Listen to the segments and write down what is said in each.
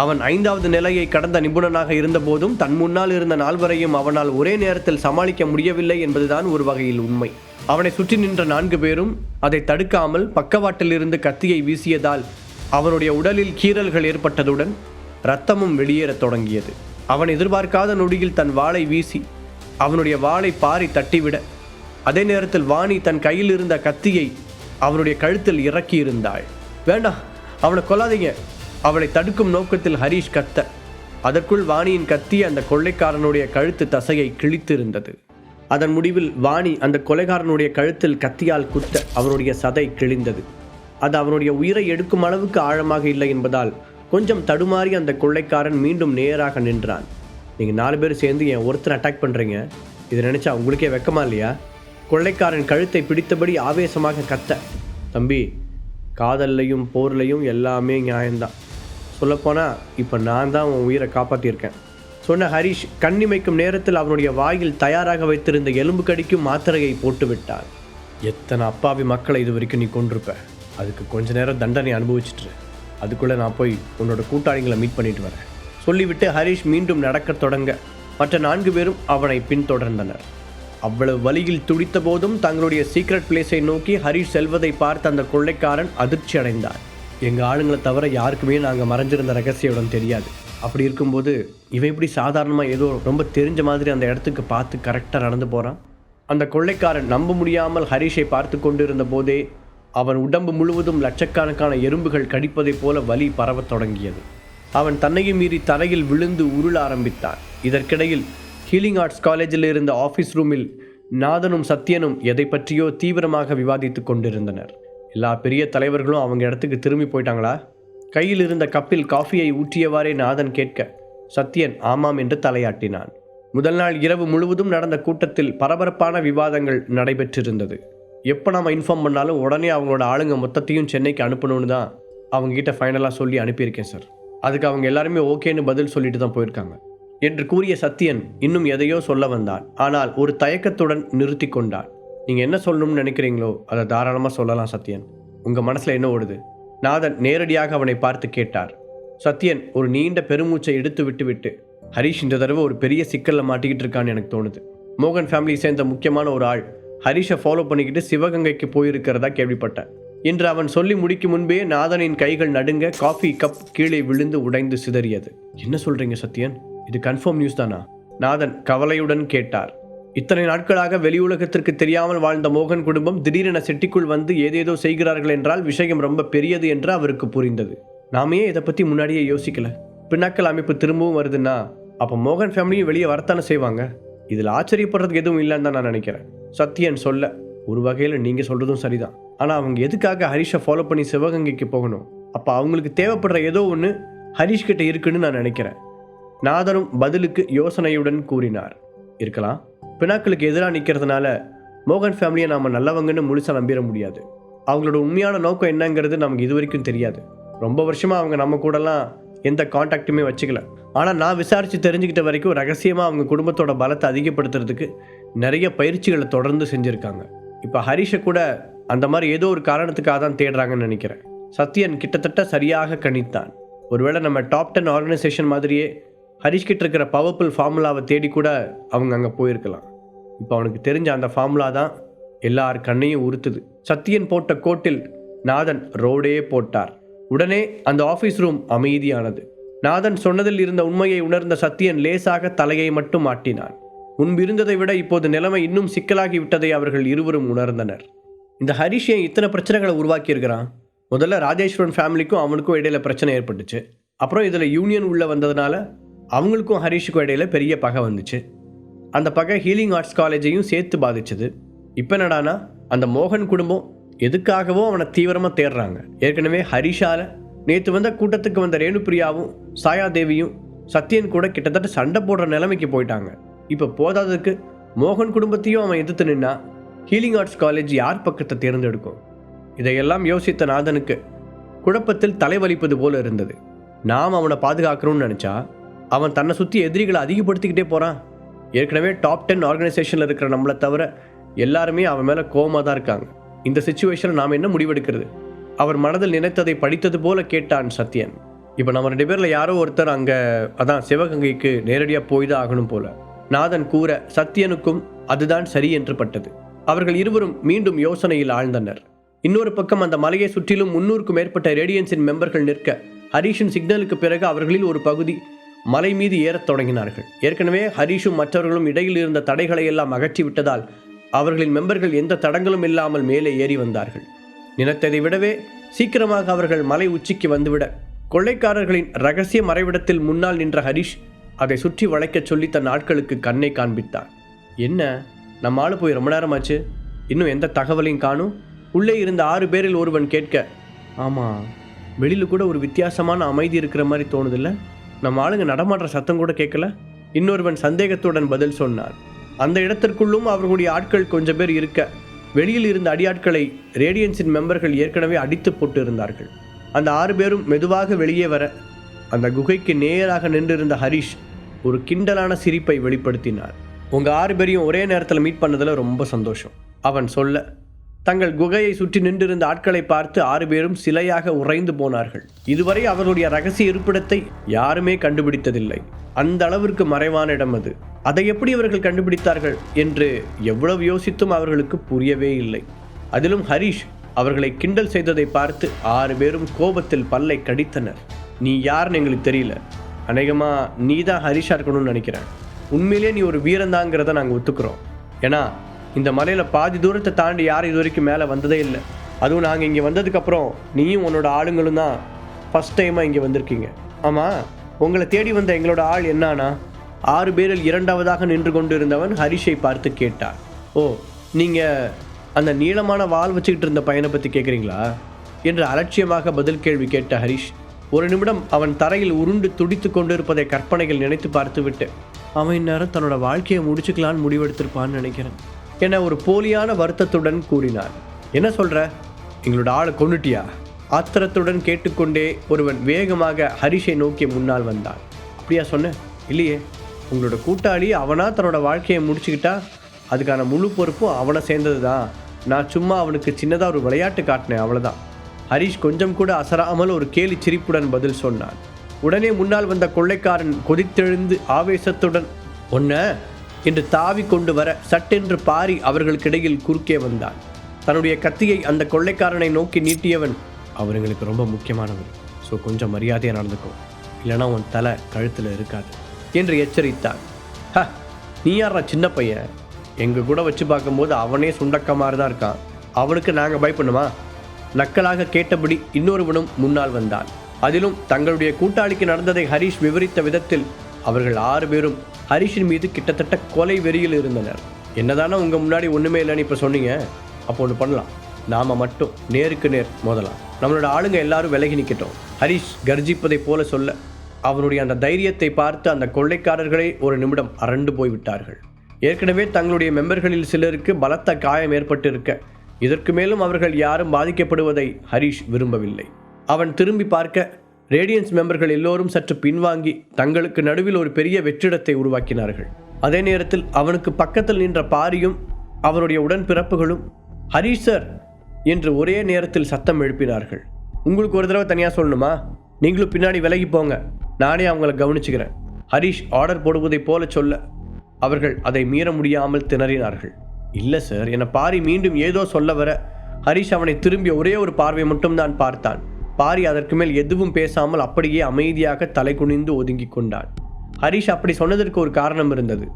அவன் ஐந்தாவது நிலையை கடந்த நிபுணனாக இருந்தபோதும் தன் முன்னால் இருந்த நால்வரையும் அவனால் ஒரே நேரத்தில் சமாளிக்க முடியவில்லை என்பதுதான் ஒரு வகையில் உண்மை. அவனை சுற்றி நின்ற நான்கு பேரும் அதை தடுக்காமல் பக்கவாட்டில் இருந்து கத்தியை வீசியதால் அவனுடைய உடலில் கீறல்கள் ஏற்பட்டதுடன் இரத்தமும் வெளியேறத் தொடங்கியது. அவன் எதிர்பார்க்காத நொடியில் தன் வாளை வீசி அவனுடைய வாளை பாரி தட்டிவிட அதே நேரத்தில் வாணி தன் கையில் இருந்த கத்தியை அவனுடைய கழுத்தில் இறக்கியிருந்தாள். வேண்டாம் அவனை கொல்லாதீங்க. அவளை தடுக்கும் நோக்கத்தில் ஹரீஷ் கத்த அதற்குள் வாணியின் கத்தி அந்த கொள்ளைக்காரனுடைய கழுத்து தசையை கிழித்திருந்தது. அதன் முடிவில் வாணி அந்த கொலைகாரனுடைய கழுத்தில் கத்தியால் குத்த அவனுடைய சதை கிழிந்தது. அது அவனுடைய உயிரை எடுக்கும் அளவுக்கு ஆழமாக இல்லை என்பதால் கொஞ்சம் தடுமாறி அந்த கொள்ளைக்காரன் மீண்டும் நேராக நின்றான். நீங்கள் நாலு பேர் சேர்ந்து என் ஒருத்தர் அட்டாக் பண்ணுறீங்க இதை நினச்சா உங்களுக்கே வெக்கமா இல்லையா? கொள்ளைக்காரன் கழுத்தை பிடித்தபடி ஆவேசமாக கத்த தம்பி காதல்லையும் போர்லையும் எல்லாமே நியாயம்தான். சொல்லப்போனால் இப்போ நான் தான் உன் உயிரை காப்பாற்றியிருக்கேன் சொன்ன ஹரிஷ் கண்ணிமைக்கும் நேரத்தில் அவனுடைய வாயில் தயாராக வைத்திருந்த எலும்பு கடிக்கும் மாத்திரையை போட்டு விட்டான். எத்தனை அப்பாவி மக்களை இது வரைக்கும் நீ கொண்டிருப்ப? அதுக்கு கொஞ்ச நேரம் தண்டனை அனுபவிச்சிட்டு அதுக்குள்ளே நான் போய் உன்னோட கூட்டாளிகளை மீட் பண்ணிட்டு வரேன். சொல்லிவிட்டு ஹரிஷ் மீண்டும் நடக்கத் தொடங்க. மற்ற நான்கு பேரும் அவனை பின்தொடர்ந்தனர். அவ்வளவு வலியில் துடித்த போதும் தங்களுடைய சீக்ரெட் பிளேஸை நோக்கி ஹரிஷ் செல்வதை பார்த்த அந்த கொள்ளைக்காரன் அதிர்ச்சி அடைந்தான் எங்கள் ஆளுங்களை தவிர யாருக்குமே நாங்கள் மறைஞ்சிருந்த ரகசிய இடம் தெரியாது. அப்படி இருக்கும்போது இவன் இப்படி சாதாரணமாக ஏதோ ரொம்ப தெரிஞ்ச மாதிரி அந்த இடத்துக்கு பார்த்து கரெக்டாக நடந்து போகிறான் அந்த கொள்ளைக்காரன் நம்ப முடியாமல் ஹரிஷை பார்த்து கொண்டிருந்த போதே அவன் உடம்பு முழுவதும் லட்சக்கணக்கான எறும்புகள் கடிப்பதைப் போல வலி பரவத் தொடங்கியது. அவன் தன்னையும் மீறி தரையில் விழுந்து உருள ஆரம்பித்தான். இதற்கிடையில் ஹீலிங் ஆர்ட்ஸ் காலேஜில் இருந்த ஆஃபீஸ் ரூமில் நாதனும் சத்யனும் எதை பற்றியோ தீவிரமாக விவாதித்துக் கொண்டிருந்தனர். எல்லா பெரிய தலைவர்களும் அவங்க இடத்துக்கு திரும்பி போயிட்டாங்களா? கையில் இருந்த கப்பில் காஃபியை ஊற்றியவாறே நாதன் கேட்க சத்யன் ஆமாம் என்று தலையாட்டினான். முதல் நாள் இரவு முழுவதும் நடந்த கூட்டத்தில் பரபரப்பான விவாதங்கள் நடைபெற்றிருந்தது. எப்போ நாம் இன்ஃபார்ம் பண்ணாலும் உடனே அவங்களோட ஆளுங்க மொத்தத்தையும் சென்னைக்கு அனுப்பணும்னு தான் அவங்ககிட்ட ஃபைனலாக சொல்லி அனுப்பியிருக்கேன் சார். அதுக்கு அவங்க எல்லாருமே ஓகேன்னு பதில் சொல்லிட்டு தான் போயிருக்காங்க. என்று கூறிய சத்யன் இன்னும் எதையோ சொல்ல வந்தான். ஆனால் ஒரு தயக்கத்துடன் நிறுத்தி கொண்டான். நீங்கள் என்ன சொல்லணும்னு நினைக்கிறீங்களோ அதை தாராளமாக சொல்லலாம் சத்யன். உங்கள் மனசில் என்ன ஓடுது? நாதன் நேரடியாக அவனை பார்த்து கேட்டார். சத்யன் ஒரு நீண்ட பெருமூச்சை எடுத்து விட்டுவிட்டு ஹரிஷ் இந்த தடவை ஒரு பெரிய சிக்கலில் மாட்டிக்கிட்டு இருக்கான்னு எனக்கு தோணுது. மோகன் ஃபேமிலியை சேர்ந்த முக்கியமான ஒரு ஆள் ஹரிஷை ஃபாலோ பண்ணிக்கிட்டு சிவகங்கைக்கு போயிருக்கிறதா கேள்விப்பட்டேன். என்று அவன் சொல்லி முடிக்கும் முன்பே நாதனின் கைகள் நடுங்க காஃபி கப் கீழே விழுந்து உடைந்து சிதறியது. என்ன சொல்றீங்க சத்யன்? இது கன்ஃபார்ம் நியூஸ் தானா? நாதன் கவலையுடன் கேட்டார். இத்தனை நாட்களாக வெளியுலகத்திற்கு தெரியாமல் வாழ்ந்த மோகன் குடும்பம் திடீரென செட்டிக்குள் வந்து ஏதேதோ செய்கிறார்கள் என்றால் விஷயம் ரொம்ப பெரியது என்று அவருக்கு புரிந்தது. நாமே இதை பற்றி முன்னாடியே யோசிக்கல? பின்னாக்கள் அமைப்பு திரும்பவும் வருதுன்னா அப்போ மோகன் ஃபேமிலியும் வெளியே வரத்தானே செய்வாங்க? இதில் ஆச்சரியப்படுறதுக்கு எதுவும் இல்லைன்னு தான் நான் நினைக்கிறேன். சத்யன் சொல்ல ஒரு வகையில் நீங்கள் சொல்கிறதும் சரிதான். ஆனால் அவங்க எதுக்காக ஹரிஷை ஃபாலோ பண்ணி சிவகங்கைக்கு போகணும்? அப்போ அவங்களுக்கு தேவைப்படுற ஏதோ ஒன்று ஹரிஷ்கிட்ட இருக்குன்னு நான் நினைக்கிறேன். நாதரும் பதிலுக்கு யோசனையுடன் கூறினார். இருக்கலாம்? பினாக்களுக்கு எதிராக நிற்கிறதுனால மோகன் ஃபேமிலியை நாம் நல்லவங்கன்னு முழுசாக நம்பிட முடியாது. அவங்களோட உண்மையான நோக்கம் என்னங்கிறது நமக்கு இது வரைக்கும் தெரியாது. ரொம்ப வருஷமாக அவங்க நம்ம கூடலாம் எந்த காண்டாக்ட்டுமே வச்சுக்கல. ஆனால் நான் விசாரித்து தெரிஞ்சுக்கிட்ட வரைக்கும் ரகசியமாக அவங்க குடும்பத்தோட பலத்தை அதிகப்படுத்துறதுக்கு நிறைய பயிற்சிகளை தொடர்ந்து செஞ்சுருக்காங்க. இப்போ ஹரிஷை கூட அந்த மாதிரி ஏதோ ஒரு காரணத்துக்காக தான் தேடுறாங்கன்னு நினைக்கிறேன். சத்யன் கிட்டத்தட்ட சரியாக கணித்தான். ஒருவேளை நம்ம டாப் டென் ஆர்கனைசேஷன் மாதிரியே ஹரிஷ்கிட்ட இருக்கிற பவர்ஃபுல் ஃபார்முலாவை தேடி கூட அவங்க அங்கே போயிருக்கலாம். இப்போ அவனுக்கு தெரிஞ்ச அந்த ஃபார்முலா தான் எல்லார் கண்ணையும் உறுத்துது. சத்தியன் போட்ட கோட்டில் நாதன் ரோடே போட்டார். உடனே அந்த ஆஃபீஸ் ரூம் அமைதியானது. நாதன் சொன்னதில் இருந்த உண்மையை உணர்ந்த சத்தியன் லேசாக தலையை மட்டும் ஆட்டினான். முன்பிருந்ததை விட இப்போது நிலைமை இன்னும் சிக்கலாகி விட்டதை அவர்கள் இருவரும் உணர்ந்தனர். இந்த ஹரிஷ் ஏன் இத்தனை பிரச்சனைகளை உருவாக்கியிருக்கிறான் முதல்ல ராஜேஸ்வரன் ஃபேமிலிக்கும் அவனுக்கும் இடையில பிரச்சனை ஏற்பட்டுச்சு. அப்புறம் இதில் யூனியன் உள்ளே வந்ததுனால அவங்களுக்கும் ஹரிஷுக்கும் இடையில பெரிய பகை வந்துச்சு. அந்த பகை ஹீலிங் ஆர்ட்ஸ் காலேஜையும் சேர்த்து பாதிச்சது. இப்போ என்னடானா அந்த மோகன் குடும்பம் எதுக்காகவோ அவனை தீவிரமாக தேடுறாங்க. ஏற்கனவே ஹரிஷால நேற்று வந்த கூட்டத்துக்கு வந்த ரேணுபிரியாவும் சாயாதேவியும் சத்யன் கூட கிட்டத்தட்ட சண்டை போடுற நிலைமைக்கு போயிட்டாங்க. இப்போ போதாததுக்கு மோகன் குடும்பத்தையும் அவன் எதிர்த்து நின்னா ஹீலிங் ஆர்ட்ஸ் காலேஜ் யார் பக்கத்தை தேர்ந்தெடுக்கும்? இதையெல்லாம் யோசித்த நாதனுக்கு குழப்பத்தில் தலைவலிப்பது போல இருந்தது. நாம் அவனை பாதுகாக்கணும்னு நினச்சா அவன் தன்னை சுற்றி எதிரிகளை அதிகப்படுத்திக்கிட்டே போகிறான் ஏற்கனவே டாப் டென் ஆர்கனைசேஷனில் இருக்கிற நம்மளை தவிர எல்லாருமே அவன் மேலே கோவமாக தான் இருக்காங்க. இந்த சுச்சுவேஷனில் நாம் என்ன முடிவெடுக்கிறது? அவர் மனதில் நினைத்ததை படித்தது போல கேட்டான் சத்யன். இப்போ நம்ம ரெண்டு பேரில் யாரோ ஒருத்தர் அங்கே அதான் சிவகங்கைக்கு நேரடியாக போய் தான் ஆகணும் போல. நாதன் கூற சத்யனுக்கும் அதுதான் சரி என்று பட்டது. அவர்கள் இருவரும் மீண்டும் யோசனையில் ஆழ்ந்தனர். இன்னொரு பக்கம் அந்த மலையை சுற்றிலும் முன்னூறுக்கும் மேற்பட்ட ரேடியன்ஸின் மெம்பர்கள் நிற்க ஹரீஷின் சிக்னலுக்கு பிறகு அவர்களில் ஒரு பகுதி மலை மீது ஏறத் தொடங்கினார்கள். ஏற்கனவே ஹரீஷும் மற்றவர்களும் இடையில் இருந்த தடைகளை எல்லாம் அகற்றிவிட்டதால் அவர்களின் மெம்பர்கள் எந்த தடங்களும் இல்லாமல் மேலே ஏறி வந்தார்கள். நினைத்ததை விடவே சீக்கிரமாக அவர்கள் மலை உச்சிக்கு வந்துவிட கொள்ளைக்காரர்களின் ரகசிய மறைவிடத்தில் முன்னால் நின்ற ஹரிஷ் அதை சுற்றி வளைக்கச் சொல்லி தன் ஆட்களுக்கு கண்ணை காண்பித்தான். என்ன? நம்ம ஆள் போய் ரொம்ப நேரமாச்சு? இன்னும் எந்த தகவலையும் காணும்? உள்ளே இருந்த ஆறு பேரில் ஒருவன் கேட்க ஆமாம் வெளியில் கூட ஒரு வித்தியாசமான அமைதி இருக்கிற மாதிரி தோணுதில்ல? நம்ம ஆளுங்க நடமாடுற சத்தம் கூட கேட்கல. இன்னொருவன் சந்தேகத்துடன் பதில் சொன்னான். அந்த இடத்திற்குள்ளும் அவர்களுடைய ஆட்கள் கொஞ்சம் பேர் இருக்க வெளியில் இருந்த அடியாட்களை ரேடியன்ஸின் மெம்பர்கள் ஏற்கனவே அடித்து போட்டு இருந்தார்கள் அந்த ஆறு பேரும் மெதுவாக வெளியே வர அந்த குகைக்கு நேராக நின்றிருந்த ஹரிஷ் ஒரு கிண்டலான சிரிப்பை வெளிப்படுத்தினார். உங்கள் ஆறு பேரையும் ஒரே நேரத்தில் மீட் பண்ணதில் ரொம்ப சந்தோஷம். அவன் சொல்ல தங்கள் குகையை சுற்றி நின்றிருந்த ஆட்களை பார்த்து ஆறு பேரும் சிலையாக உறைந்து போனார்கள். இதுவரை அவருடைய ரகசிய இருப்பிடத்தை யாருமே கண்டுபிடித்ததில்லை. அந்த அளவிற்கு மறைவான இடம் அது. அதை எப்படி அவர்கள் கண்டுபிடித்தார்கள் என்று எவ்வளவு யோசித்தும் அவர்களுக்கு புரியவே இல்லை. அதிலும் ஹரிஷ் அவர்களை கிண்டல் செய்ததை பார்த்து ஆறு பேரும் கோபத்தில் பல்லை கடித்தனர். நீ யாருன்னு எங்களுக்கு தெரியல. அநேகமா நீ தான் ஹரிஷா இருக்கணும்னு நினைக்கிறேன். உண்மையிலே நீ ஒரு வீரந்தாங்கிறத நாங்கள் ஒத்துக்கிறோம். ஏன்னா இந்த மலையில் பாதி தூரத்தை தாண்டி யாரும் இது வரைக்கும் மேலே வந்ததே இல்லை. அதுவும் நாங்கள் இங்கே வந்ததுக்கப்புறம் நீயும் உன்னோட ஆளுங்களும் தான் ஃபஸ்ட் டைமாக இங்கே வந்திருக்கீங்க. ஆமாம் உங்களை தேடி வந்த எங்களோட ஆள் என்னானா ஆறு பேரில் இரண்டாவதாக நின்று கொண்டு இருந்தவன் ஹரிஷை பார்த்து கேட்டான். ஓ நீங்கள் அந்த நீளமான வால் வச்சுக்கிட்டு இருந்த பையனை பற்றி கேட்குறீங்களா என்று அலட்சியமாக பதில் கேள்வி கேட்ட ஹரிஷ் ஒரு நிமிடம் அவன் தரையில் உருண்டு துடித்து கொண்டிருப்பதை கற்பனைகள் நினைத்து பார்த்துவிட்டு அவன் இந்நேரம் தன்னோட வாழ்க்கையை முடிச்சுக்கலான்னு முடிவெடுத்திருப்பான்னு நினைக்கிறேன். என ஒரு போலியான வருத்தத்துடன் கூறினார். என்ன சொல்ற? எங்களோட ஆளை கொண்டுட்டியா ஆத்திரத்துடன் கேட்டுக்கொண்டே ஒருவன் வேகமாக ஹரிஷை நோக்கி முன்னால் வந்தான். அப்படியா சொன்ன? இல்லையே. உங்களோட கூட்டாளி அவனா தன்னோட வாழ்க்கையை முடிச்சுக்கிட்டா? அதுக்கான முழு பொறுப்பும் அவனை சேர்ந்தது தான். நான் சும்மா அவனுக்கு சின்னதாக ஒரு விளையாட்டு காட்டினேன் அவ்வளோதான் ஹரிஷ் கொஞ்சம் கூட அசராமல் ஒரு கேலி சிரிப்புடன் பதில் சொன்னான். உடனே முன்னால் வந்த கொள்ளைக்காரன் கொதித்தெழுந்து ஆவேசத்துடன் ஒன்ன என்று தாவி கொண்டு வர சட்டென்று பாரி அவர்களுக்கிடையில் குறுக்கே வந்தான். தன்னுடைய கத்தியை அந்த கொள்ளைக்காரனை நோக்கி நீட்டியவன் அவர்களுக்கு ரொம்ப முக்கியமானவர் ஸோ கொஞ்சம் மரியாதையாக நடந்துக்கும் இல்லைனா உன் தலை கழுத்தில் இருக்காது. என்று எச்சரித்தான். ஹ நீ யாரா சின்ன பையன்? எங்கள் கூட வச்சு பார்க்கும்போது அவனே சுண்டக்க மாதிரி தான் இருக்கான். அவனுக்கு நாங்கள் பயப்படணுமா? நக்கலாக கேட்டபடி இன்னொருவனும் முன்னால் வந்தான். அதிலும் தங்களுடைய கூட்டாளிக்கு நடந்ததை ஹரிஷ் விவரித்த விதத்தில் அவர்கள் ஆறு பேரும் ஹரிஷின் மீது கிட்டத்தட்ட கொலை வெறியில் இருந்தனர். என்னதானே உங்கள் முன்னாடி ஒன்றுமே இல்லைன்னு இப்போ சொன்னீங்க? அப்போ ஒன்று பண்ணலாம். நாம மட்டும் நேருக்கு நேர் மோதலாம். நம்மளோட ஆளுங்க எல்லாரும் விலகி நிற்கட்டும் ஹரிஷ் கர்ஜிப்பதைப் போல சொல்ல அவனுடைய அந்த தைரியத்தை பார்த்து அந்த கொள்ளைக்காரர்களே ஒரு நிமிடம் அரண்டு போய்விட்டார்கள் ஏற்கனவே தங்களுடைய மெம்பர்களில் சிலருக்கு பலத்த காயம் ஏற்பட்டிருக்க இதற்கு மேலும் அவர்கள் யாரும் பாதிக்கப்படுவதை ஹரிஷ் விரும்பவில்லை. அவன் திரும்பி பார்க்க ரேடியன்ஸ் மெம்பர்கள் எல்லோரும் சற்று பின்வாங்கி தங்களுக்கு நடுவில் ஒரு பெரிய வெற்றிடத்தை உருவாக்கினார்கள். அதே நேரத்தில் அவனுக்கு பக்கத்தில் நின்ற பாரியும் அவருடைய உடன்பிறப்புகளும் ஹரிஷ் சார் என்று ஒரே நேரத்தில் சத்தம் எழுப்பினார்கள். உங்களுக்கு ஒரு தடவை தனியாக சொல்லணுமா? நீங்களும் பின்னாடி விலகி போங்க. நானே அவங்கள கவனிச்சுக்கிறேன். ஹரிஷ் ஆர்டர் போடுவதைப் போல சொல்ல. அவர்கள் அதை மீற முடியாமல் திணறினார்கள். இல்லை சார் என பாரி மீண்டும் ஏதோ சொல்ல வர. ஹரிஷ் அவனை திரும்பிய ஒரே ஒரு பார்வை மட்டும்தான் பார்த்தான். பாரி அதற்கு மேல் எதுவும் பேசாமல் அப்படியே அமைதியாக தலை குனிந்து ஒதுங்கி கொண்டான் ஹரிஷ் அப்படி சொன்னதற்கு ஒரு காரணம் இருந்தது.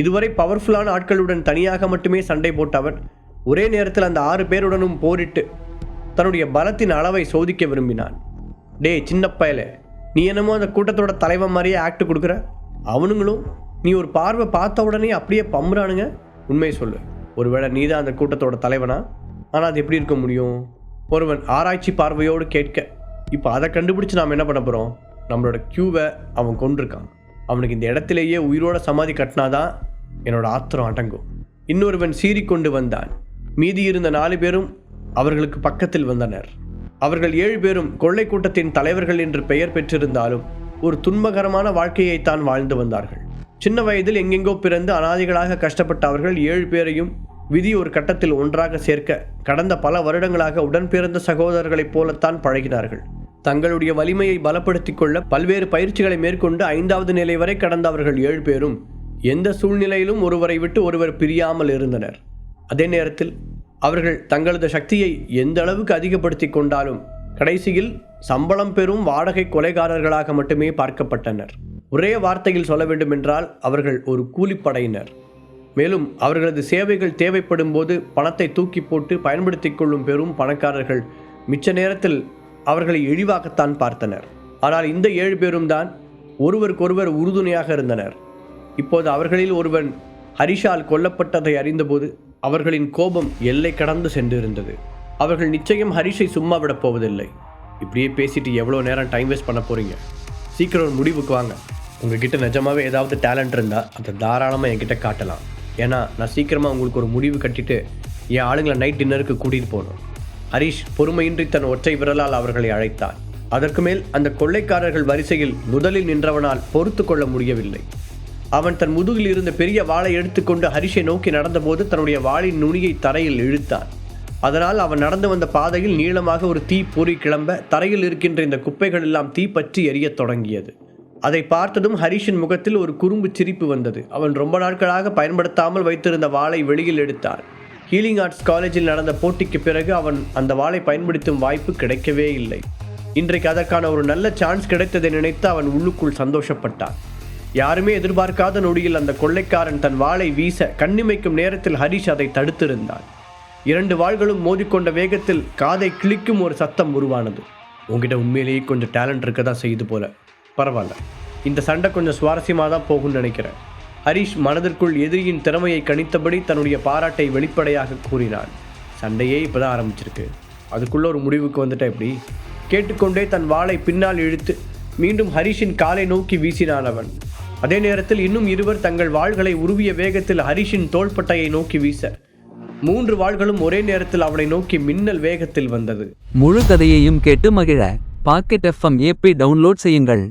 இதுவரை பவர்ஃபுல்லான ஆட்களுடன் தனியாக மட்டுமே சண்டை போட்டவன் ஒரே நேரத்தில் அந்த ஆறு பேருடனும் போரிட்டு தன்னுடைய பலத்தின் அளவை சோதிக்க விரும்பினான். டேய் சின்ன பயல நீ என்னமோ அந்த கூட்டத்தோட தலைவன் மாதிரியே ஆக்ட் கொடுக்குற? அவனுங்களும் நீ ஒரு பார்வை பார்த்த உடனே அப்படியே பம்புறானுங்க? உண்மையை சொல்லு. ஒருவேளை நீ தான் அந்த கூட்டத்தோட தலைவனா? ஆனால் அது எப்படி இருக்க முடியும்? ஒருவன் ஆராய்ச்சி பார்வையோடு கேட்க இப்போ அதை கண்டுபிடிச்சு நாம் என்ன பண்ண போகிறோம் நம்மளோட க்யூவை அவன் கொண்டிருக்கான் அவனுக்கு இந்த இடத்திலேயே உயிரோட சமாதி கட்டினாதான் என்னோட ஆத்திரம் அடங்கும். இன்னொருவன் சீறிக்கொண்டு வந்தான். மீதி இருந்த நாலு பேரும் அவர்களுக்கு பக்கத்தில் வந்தனர். அவர்கள் ஏழு பேரும் கொள்ளை கூட்டத்தின் தலைவர்கள் என்று பெயர் பெற்றிருந்தாலும் ஒரு துன்பகரமான வாழ்க்கையைத்தான் வாழ்ந்து வந்தார்கள். சின்ன வயதில் எங்கெங்கோ பிறந்து அனாதைகளாக கஷ்டப்பட்ட அவர்கள் ஏழு பேரையும் விதி ஒரு கட்டத்தில் ஒன்றாக சேர்க்க கடந்த பல வருடங்களாக உடன்பிறந்த சகோதரர்களைப் போலத்தான் பழகினார்கள். தங்களுடைய வலிமையை பலப்படுத்திக் கொள்ள பல்வேறு பயிற்சிகளை மேற்கொண்டு ஐந்தாவது நிலை வரை கடந்த அவர்கள் ஏழு பேரும் எந்த சூழ்நிலையிலும் ஒருவரை விட்டு ஒருவர் பிரியாமல் இருந்தனர். அதே நேரத்தில் அவர்கள் தங்களது சக்தியை எந்த அளவுக்கு அதிகப்படுத்தி கொண்டாலும் கடைசியில் சம்பளம் பெறும் வாடகை கொலைகாரர்களாக மட்டுமே பார்க்கப்பட்டனர். ஒரே வார்த்தையில் சொல்ல வேண்டுமென்றால் அவர்கள் ஒரு கூலிப்படையினர். மேலும் அவர்களது சேவைகள் தேவைப்படும் போது பணத்தை தூக்கி போட்டு பயன்படுத்திக் கொள்ளும் பெரும் பணக்காரர்கள் மிச்ச நேரத்தில் அவர்களை இழிவாகத்தான் பார்த்தனர். ஆனால் இந்த ஏழு பேரும் தான் ஒருவருக்கொருவர் உறுதுணையாக இருந்தனர். இப்போது அவர்களில் ஒருவன் ஹரிஷால் கொல்லப்பட்டதை அறிந்தபோது அவர்களின் கோபம் எல்லை கடந்து சென்றிருந்தது. அவர்கள் நிச்சயம் ஹரிஷை சும்மா விடப் போவதில்லை. இப்படியே பேசிட்டு எவ்வளோ நேரம் டைம் வேஸ்ட் பண்ண போறீங்க? சீக்கிரம் ஒரு முடிவுக்கு வாங்க. உங்ககிட்ட நிஜமாவே ஏதாவது டேலண்ட் இருந்தால் அதை தாராளமாக என்கிட்ட காட்டலாம். ஏன்னா நான் சீக்கிரமாக உங்களுக்கு ஒரு முடிவு கட்டிட்டு என் ஆளுங்களை நைட் டின்னருக்கு கூட்டிகிட்டு போகணும். ஹரிஷ் பொறுமையின்றி தன் ஒற்றை விரலால் அவர்களை அழைத்தார். அதற்கு மேல் அந்த கொள்ளைக்காரர்கள் வரிசையில் முதலில் நின்றவனால் பொறுத்து கொள்ள முடியவில்லை. அவன் தன் முதுகில் இருந்த பெரிய வாளை எடுத்துக்கொண்டு ஹரிஷை நோக்கி நடந்தபோது தன்னுடைய வாளின் நுனியை தரையில் இழுத்தான். அதனால் அவன் நடந்து வந்த பாதையில் நீளமாக ஒரு தீ பொறி கிளம்ப தரையில் இருக்கின்ற இந்த குப்பைகள் எல்லாம் தீ பற்றி எரியத் தொடங்கியது. அதை பார்த்ததும் ஹரிஷின் முகத்தில் ஒரு குறும்பு சிரிப்பு வந்தது. அவன் ரொம்ப நாட்களாக பயன்படுத்தாமல் வைத்திருந்த வாளை வெளியில் எடுத்தான் ஹீலிங் ஆர்ட்ஸ் காலேஜில் நடந்த போட்டிக்கு பிறகு அவன் அந்த வாளை பயன்படுத்தும் வாய்ப்பு கிடைக்கவே இல்லை. இன்றைக்கு அதற்கான ஒரு நல்ல சான்ஸ் கிடைத்ததை நினைத்து அவன் உள்ளுக்குள் சந்தோஷப்பட்டான். யாருமே எதிர்பார்க்காத நொடியில் அந்த கொள்ளைக்காரன் தன் வாளை வீச கண்ணிமைக்கும் நேரத்தில் ஹரிஷ் அதை தடுத்திருந்தான். இரண்டு வாள்களும் மோதிக்கொண்ட வேகத்தில் காதை கிழிக்கும் ஒரு சத்தம் உருவானது. உங்ககிட்ட உண்மையிலேயே கொஞ்சம் டேலண்ட் இருக்க தான் செய்யுது போல. பரவாயில்ல. இந்த சண்டை கொஞ்சம் சுவாரஸ்யமாக தான் போகும்னு நினைக்கிறேன். ஹரிஷ் மனதிற்குள் எதிரியின் திறமையை கணித்தபடி தன்னுடைய பாராட்டை வெளிப்படையாக கூறினான். சண்டையே இப்போதான் ஆரம்பிச்சிருக்கு. அதுக்குள்ள ஒரு முடிவுக்கு வந்துட்டேன் எப்படி? கேட்டுக்கொண்டே தன் வாளை பின்னால் இழுத்து மீண்டும் ஹரிஷின் காலை நோக்கி வீசினான் அவன். அதே நேரத்தில் இன்னும் இருவர் தங்கள் வாள்களை உருவிய வேகத்தில் ஹரிஷின் தோள்பட்டையை நோக்கி வீச. மூன்று வாள்களும் ஒரே நேரத்தில் அவனை நோக்கி மின்னல் வேகத்தில் வந்தது. முழு கதையையும் கேட்டு மகிழ. பாக்கெட் எஃப்எம் ஏபி டவுன்லோட் செய்யுங்கள்.